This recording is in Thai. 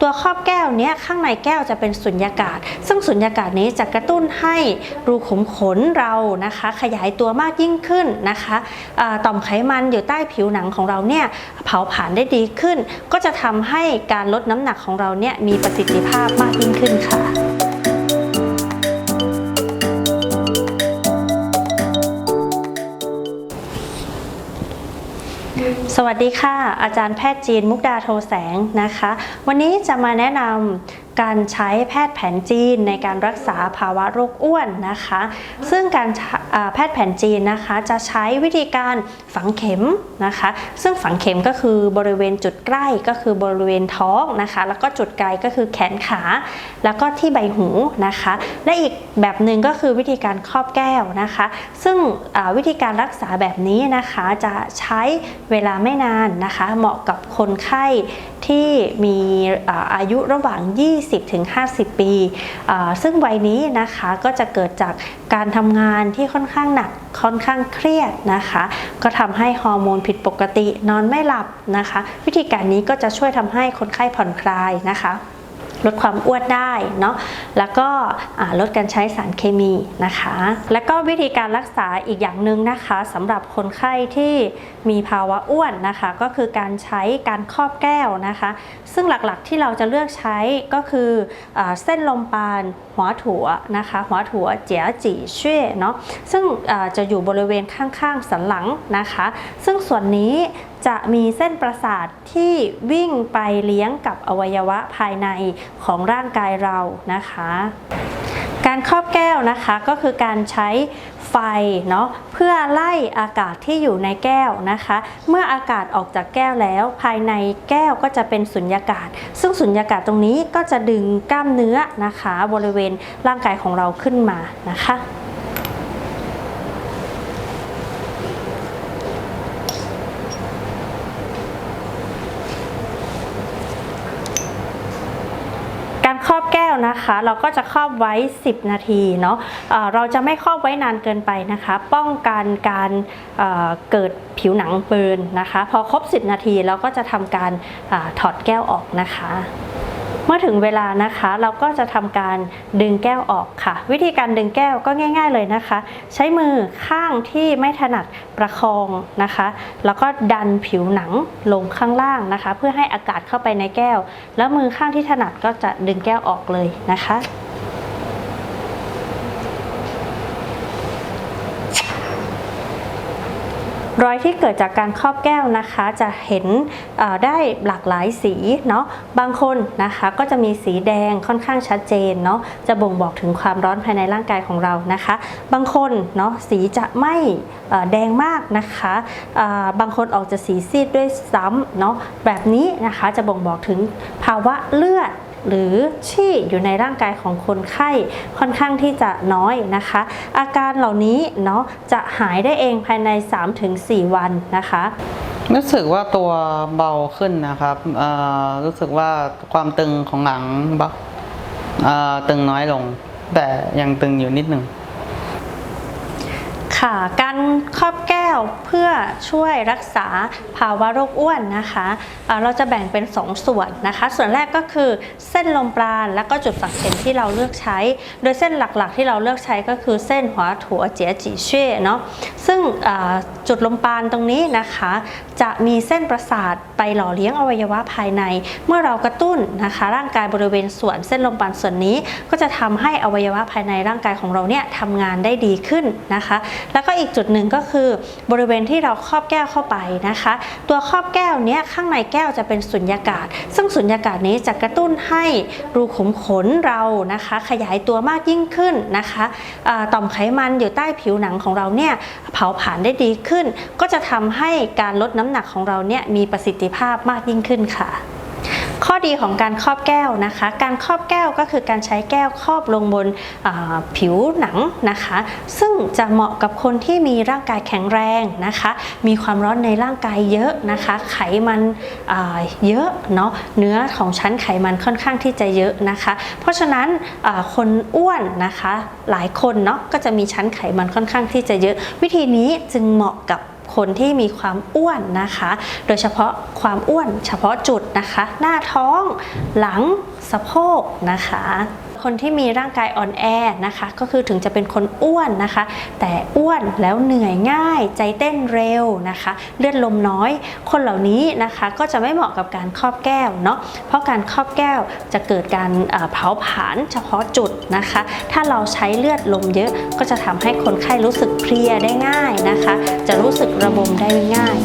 ตัวครอบแก้วเนี้ยข้างในแก้วจะเป็นสุญญากาศ ซึ่งสุญญากาศนี้จะกระตุ้นให้รูขุมขนเรานะคะ ขยายตัวมากยิ่งขึ้นนะคะต่อมไขมันอยู่ใต้ผิวหนังของเราเนี่ยเผาผลาญได้ดีขึ้น ก็จะทำให้การลดน้ำหนักของเราเนี่ยมีประสิทธิภาพมากยิ่งขึ้นค่ะ สวัสดีค่ะ อาจารย์แพทย์จีนมุกดาโทแสงนะคะ วันนี้จะมาแนะนำ การใช้แพทย์แผนจีนในการรักษาภาวะโรคอ้วนนะคะ ซึ่งการแพทย์แผนจีนนะคะจะใช้วิธีการฝังเข็มนะคะ ซึ่งฝังเข็มก็คือบริเวณจุดใกล้ก็คือบริเวณท้องนะคะ แล้วก็จุดไกลก็คือแขนขา แล้วก็ที่ใบหูนะคะ และอีกแบบหนึ่งก็คือวิธีการครอบแก้วนะคะ ซึ่งวิธีการรักษาแบบนี้นะคะจะใช้เวลาไม่นานนะคะ เหมาะกับคนไข้ที่มีอายุระหว่าง 20ถึง50 ปี ซึ่งวัยนี้นะคะก็จะเกิดจากการทำงานที่ค่อนข้างหนักค่อนข้างเครียดนะคะ ก็ทำให้ฮอร์โมนผิดปกตินอนไม่หลับนะคะ วิธีการนี้ก็จะช่วยทำให้คนไข้ผ่อนคลายนะคะ ลดความอ้วนได้เนาะแล้วก็ลดการใช้สารเคมีนะคะ แล้วก็วิธีการรักษาอีกอย่างหนึ่งนะคะสำหรับคนไข้ที่มีภาวะอ้วนนะคะ ก็คือการใช้การครอบแก้วนะคะ ซึ่งหลักๆที่เราจะเลือกใช้ก็คืออเส้นลมปานหัวถั่วนะคะ หัวถั่วเจียจีเช่เนาะซึ่งจะอยู่บริเวณข้างๆสันหลังนะคะ ซึ่งส่วนนี้ จะมีเส้นประสาทที่วิ่งไปเลี้ยงกับอวัยวะภายในของร่างกายเรานะคะ การครอบแก้วนะคะก็คือการใช้ไฟเนาะเพื่อไล่อากาศที่อยู่ในแก้วนะคะ เมื่ออากาศออกจากแก้วแล้ว ภายในแก้วก็จะเป็นสุญญากาศ ซึ่งสุญญากาศตรงนี้ก็จะดึงกล้ามเนื้อนะคะ บริเวณร่างกายของเราขึ้นมานะคะ การครอบแก้ว นะคะ เราก็จะครอบไว้ 10 นาทีเนาะเอ่อเราจะไม่ครอบไว้นานเกินไปนะคะ ป้องกันการเกิดผิวหนังเบิร์นนะคะ พอครบ 10 นาทีเราก็จะทำการอถอดแก้วออกนะคะ เมื่อถึงเวลานะคะ เราก็จะทำการดึงแก้วออกค่ะ วิธีการดึงแก้วก็ง่าย ๆเลยนะคะ ใช้มือข้างที่ไม่ถนัดประคองนะคะ แล้วก็ดันผิวหนังลงข้างล่างนะคะ เพื่อให้อากาศเข้าไปในแก้ว แล้วมือข้างที่ถนัดก็จะดึงแก้วออกเลยนะคะ รอยที่เกิดจากการครอบแก้วนะคะ จะเห็นได้หลากหลายสีเนาะบางคนนะคะก็จะมีสีแดงค่อนข้างชัดเจนเนาะจะบ่งบอกถึงความร้อนภายในร่างกายของเรานะคะ บางคนเนาะสีจะไม่แดงมากนะคะบางคนออกจะสีซีดด้วยซ้ำเนาะแบบนี้นะคะจะบ่งบอกถึงภาวะเลือด หรือชี่อยู่ในร่างกายของคนไข้ค่อนข้างที่จะน้อยนะคะ อาการเหล่านี้เนาะจะหายได้เองภายใน 3-4 วันนะคะ รู้สึกว่าตัวเบาขึ้นนะครับเอ่อรู้สึกว่าความตึงของหลังเบาเอ่อตึงน้อยลง แต่ยังตึงอยู่นิดหนึ่งค่ะ การครอบแก้ วเพื่อช่วยรักษาภาวะโรคอ้วนนะคะเราจะแบ่งเป็น 2 ส่วนนะคะ ส่วนแรกก็คือเส้นลมปราณแล้วก็จุดฝังเข็มที่เราเลือกใช้ โดยเส้นหลักๆ ที่เราเลือกใช้ก็คือเส้นหัวถั่วเจียจีเช่เนาะซึ่งจุดลมปราณตรงนี้นะคะ จะมีเส้นประสาทไปหล่อเลี้ยงอวัยวะภายใน เมื่อเรากระตุ้นนะคะ ร่างกายบริเวณส่วนเส้นลมปราณส่วนนี้ ก็จะทำให้อวัยวะภายในร่างกายของเราเนี่ยทำงานได้ดีขึ้นนะคะ แล้วก็อีกจุดหนึ่งก็คือบริเวณที่เราครอบแก้วเข้าไปนะคะ ตัวครอบแก้วเนี้ยข้างในแก้วจะเป็นสุญญากาศ ซึ่งสุญญากาศนี้จะกระตุ้นให้รูขุมขนเรานะคะ ขยายตัวมากยิ่งขึ้นนะคะต่อมไขมันอยู่ใต้ผิวหนังของเราเนี่ยเผาผลาญได้ดีขึ้น ก็จะทำให้การลดน้ำหนักของเราเนี่ยมีประสิทธิภาพมากยิ่งขึ้นค่ะ ข้อดีของการครอบแก้วนะคะ การครอบแก้วก็คือการใช้แก้วครอบลงบนผิวหนังนะคะ ซึ่งจะเหมาะกับคนที่มีร่างกายแข็งแรงนะคะ มีความร้อนในร่างกายเยอะนะคะ ไขมันเยอะเนาะเนื้อของชั้นไขมันค่อนข้างที่จะเยอะนะคะ เพราะฉะนั้นคนอ้วนนะคะหลายคนเนาะก็จะมีชั้นไขมันค่อนข้างที่จะเยอะ วิธีนี้จึงเหมาะกับ คนที่มีความอ้วนนะคะ โดยเฉพาะความอ้วนเฉพาะจุดนะคะ หน้าท้อง หลัง สะโพกนะคะ คนที่มีร่างกายอ่อนแอนะคะ ก็คือถึงจะเป็นคนอ้วนนะคะ แต่อ้วนแล้วเหนื่อยง่าย ใจเต้นเร็วนะคะ เลือดลมน้อย คนเหล่านี้นะคะก็จะไม่เหมาะกับการครอบแก้วเนาะเพราะการครอบแก้วจะเกิดการเผาผลาญเฉพาะจุดนะคะ ถ้าเราใช้เลือดลมเยอะก็จะทำให้คนไข้รู้สึกเพลียได้ง่ายนะคะ จะรู้สึกระบมได้ง่าย